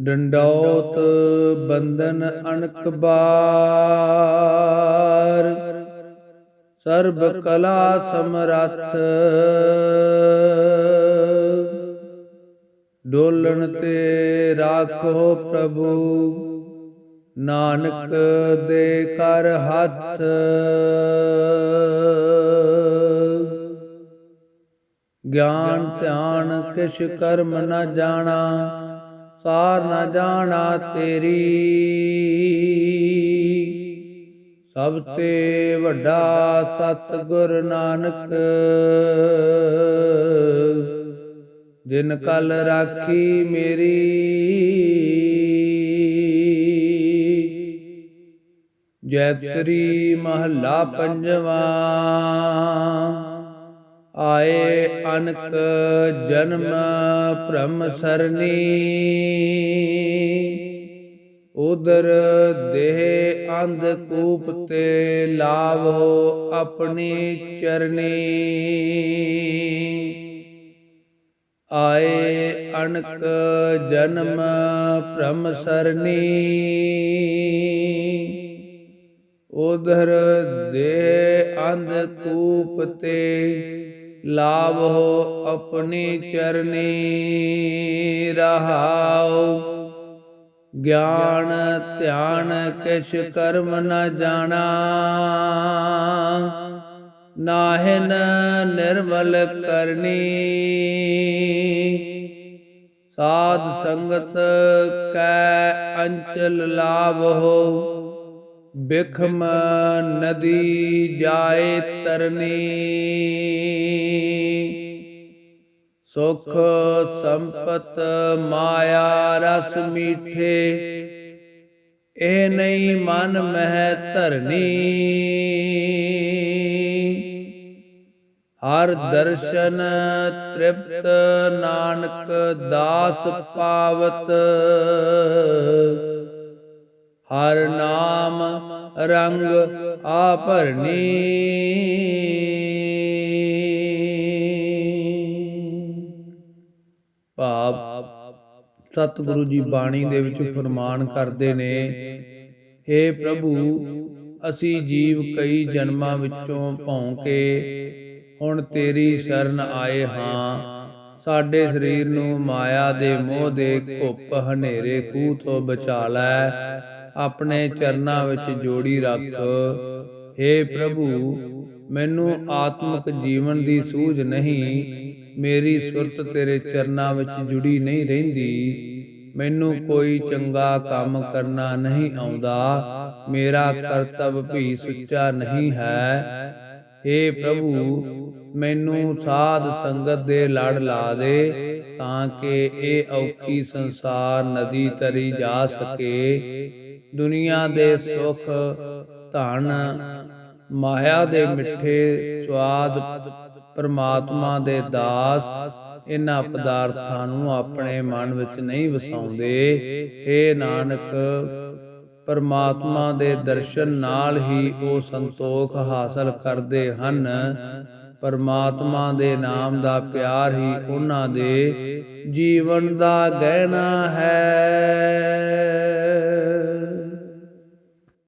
ਡੰਡੌਤ ਬੰਧਨ ਅਣਕ ਬਾਰ। ਸਰਬ ਕਲਾ ਸਮਰੱਥ। ਡੋਲਣ ਤੇ ਰਾਖੋ ਪ੍ਰਭੂ। ਨਾਨਕ ਦੇ ਕਰ ਹੱਥ। ਗਿਆਨ ਧਿਆਨ ਕਿਛ ਕਰਮ ਨਾ ਜਾਣਾ। ਸਾਰ ਨ ਜਾਣਾ ਤੇਰੀ। ਸਭ ਤੇ ਵੱਡਾ ਸਤਿਗੁਰ ਨਾਨਕ ਦਿਨ ਕਲ ਰਾਖੀ ਮੇਰੀ। ਜੈ ਸ੍ਰੀ ਮਹੱਲਾ ਪੰਜਵਾ। ਆਏ ਅਨਕ ਜਨਮ ਭ੍ਰਮ ਸਰਨੀ। ਉਦਰ ਦੇਹ ਅੰਧ ਕੂਪ ਤੇ ਲਾਵੋ ਆਪਣੀ ਚਰਨੀ। ਆਏ ਅਨਕ ਜਨਮ ਭ੍ਰਮ ਸਰਨੀ। ਉਧਰ ਦੇਹ ਅੰਧ ਕੂਪ ਤੇ ਲਾਵੋ ਆਪਣੀ ਚਰਨੀ ਰਹਾਉ। ਗਿਆਨ ਧਿਆਨ ਕਿਛ ਕਰਮ ਨ ਜਾਣਾ। ਨਾਹਿਨ ਨਿਰਮਲ ਕਰਨੀ। ਸਾਧ ਸੰਗਤ ਕੈ ਅੰਚਲ ਲਾਭ ਹੋ ਬਿਖਮ ਨਦੀ ਜਾਏ ਤਰਨੀ। ਸੁਖ, ਸੰਪਤ, ਮਾਇਆ, ਰਸ ਮੀਠੇ। ਇਹ ਨਹੀਂ ਮਨ ਮਹਿ ਧਰਨੀ। ਹਰ ਦਰਸ਼ਨ ਤ੍ਰਿਪਤ ਨਾਨਕ ਦਾਸ ਪਾਵਤ। ਹਰ ਨਾਮ ਰੰਗ ਆਭਰਣੀ ਸਤਿਗੁਰੂ ਜੀ ਬਾਣੀ ਦੇ ਵਿੱਚ ਫਰਮਾਨ ਕਰਦੇ ਨੇ हे ਪ੍ਰਭੂ ਅਸੀਂ ਜੀਵ ਕਈ ਜਨਮਾਂ ਵਿੱਚੋਂ ਭੌਂ ਕੇ ਹੁਣ ਤੇਰੀ ਸ਼ਰਨ ਆਏ ਹਾਂ। ਸਾਡੇ ਸਰੀਰ ਨੂੰ ਮਾਇਆ ਦੇ ਮੋਹ ਦੇ ਘੁੱਪ ਹਨੇਰੇ ਖੂਹ ਤੋਂ ਬਚਾ ਲੈ ਆਪਣੇ ਚਰਨਾਂ ਵਿੱਚ ਜੋੜੀ ਰੱਖ। हे ਪ੍ਰਭੂ ਮੈਨੂੰ ਆਤਮਿਕ ਜੀਵਨ ਦੀ ਸੂਝ ਨਹੀਂ। ਮੇਰੀ ਸੁਰਤ ਤੇਰੇ ਚਰਨਾਂ ਵਿੱਚ ਜੁੜੀ ਨਹੀਂ ਰਹਿੰਦੀ। ਮੈਨੂੰ ਕੋਈ ਚੰਗਾ ਕੰਮ ਕਰਨਾ ਨਹੀਂ ਆਉਂਦਾ। ਮੇਰਾ ਕਰਤੱਵ ਵੀ ਸੁੱਚਾ ਨਹੀਂ ਹੈ। हे ਪ੍ਰਭੂ, ਮੈਨੂੰ ਸਾਧ ਸੰਗਤ ਦੇ ਲੜ ਲਾ ਦੇ ਤਾਂ ਕਿ ਇਹ ਔਖੀ ਸੰਸਾਰ ਨਦੀ ਤਰੀ ਜਾ ਸਕੇ। ਦੁਨੀਆ ਦੇ ਸੁਖ, ਧਨ, ਮਾਇਆ ਦੇ ਮਿੱਠੇ ਸਵਾਦ ਪਰਮਾਤਮਾ ਦੇ ਦਾਸ, ਇਹਨਾਂ ਪਦਾਰਥਾਂ ਨੂੰ ਆਪਣੇ ਮਨ ਵਿੱਚ ਨਹੀਂ ਵਸਾਉਂਦੇ। ਏ ਨਾਨਕ, ਪਰਮਾਤਮਾ ਦੇ ਦਰਸ਼ਨ ਨਾਲ ਹੀ ਉਹ ਸੰਤੋਖ ਹਾਸਲ ਕਰਦੇ ਹਨ। ਪਰਮਾਤਮਾ ਦੇ ਨਾਮ ਦਾ ਪਿਆਰ ਹੀ ਉਹਨਾਂ ਦੇ ਜੀਵਨ ਦਾ ਗਹਿਣਾ ਹੈ।